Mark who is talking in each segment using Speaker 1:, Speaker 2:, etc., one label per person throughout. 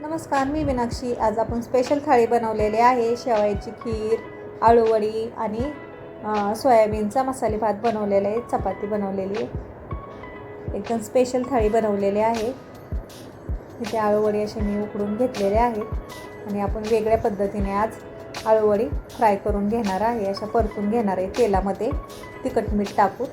Speaker 1: नमस्कार मी मीनाक्षी. आज आपण स्पेशल थाळी बनवलेली आहे. शेवायची खीर आळूवडी आणि सोयाबीनचा मसाले भात बनवलेला आहे चपाती बनवलेली आहे. एकदम स्पेशल थाळी बनवलेली आहे. इथे आळूवडी असे मी उकडून घेतलेले आहेत आणि आपण वेगळ्या पद्धतीने आज आळूवडी फ्राय करून घेणार आहे. अशा परतून घेणार आहे तेलामध्ये तिखट मीठ टाकून.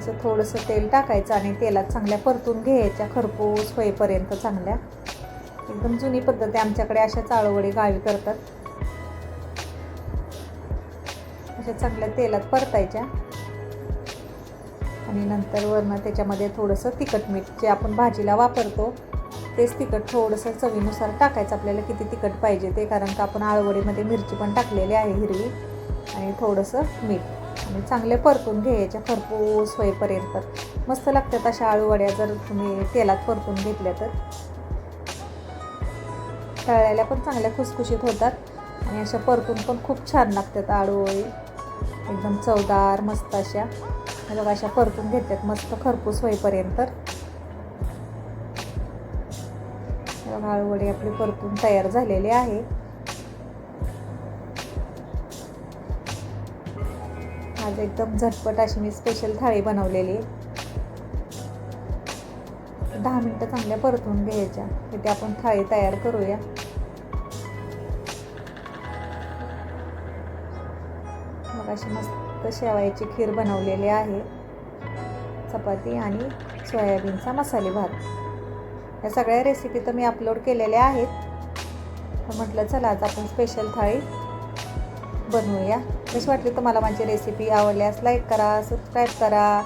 Speaker 1: असं थोडंसं तेल टाकायचं आणि तेलात चांगल्या परतून घ्यायच्या खरपूस होईपर्यंत चांगल्या. एकदम जुनी पद्धत आहे आमच्याकडे अशा चाळवडी गावी करतात. अशा चांगल्या तेलात परतायच्या. आणि नंतर वरनं त्याच्यामध्ये थोडंसं तिखट मीठ जे आपण भाजीला वापरतो तेच तिखट थोडंसं चवीनुसार टाकायचं आपल्याला किती तिखट पाहिजे ते कारण का आपण आळवडीमध्ये मिरची पण टाकलेली आहे हिरवी. आणि थोडंसं मीठ. आणि चांगले परतून घ्यायच्या खरपूस होईपर्यंत मस्त लागतात अशा आळूवड्या जर तुम्ही तेलात परतून घेतल्या तर. तळायला पण चांगल्या खुसखुशीत होतात आणि अशा परतून पण खूप छान लागतात आळूवळी एकदम चवदार मस्त अशा. मग बघा अशा परतून घेतात मस्त खरपूस होईपर्यंत. आळूवडी आपली परतून तयार झालेली आहे. आज एकदम झटपट अशी मी स्पेशल थाळी बनवलेली. आहे दहा मिनटं चांगल्या परतून घ्यायच्या. इथे आपण थाळी तयार करूया. मग अशी मस्त शेवायची खीर बनवलेली आहे. चपाती आणि सोयाबीनचा मसाले भात. या सगळ्या रेसिपी तर मी अपलोड केलेल्या आहेत. तर म्हटलं चला आज आपण स्पेशल थाळी बनवूया. कशी वाटली तुम्हाला माझी रेसिपी आवडल्यास लाईक करा सबस्क्राईब करा.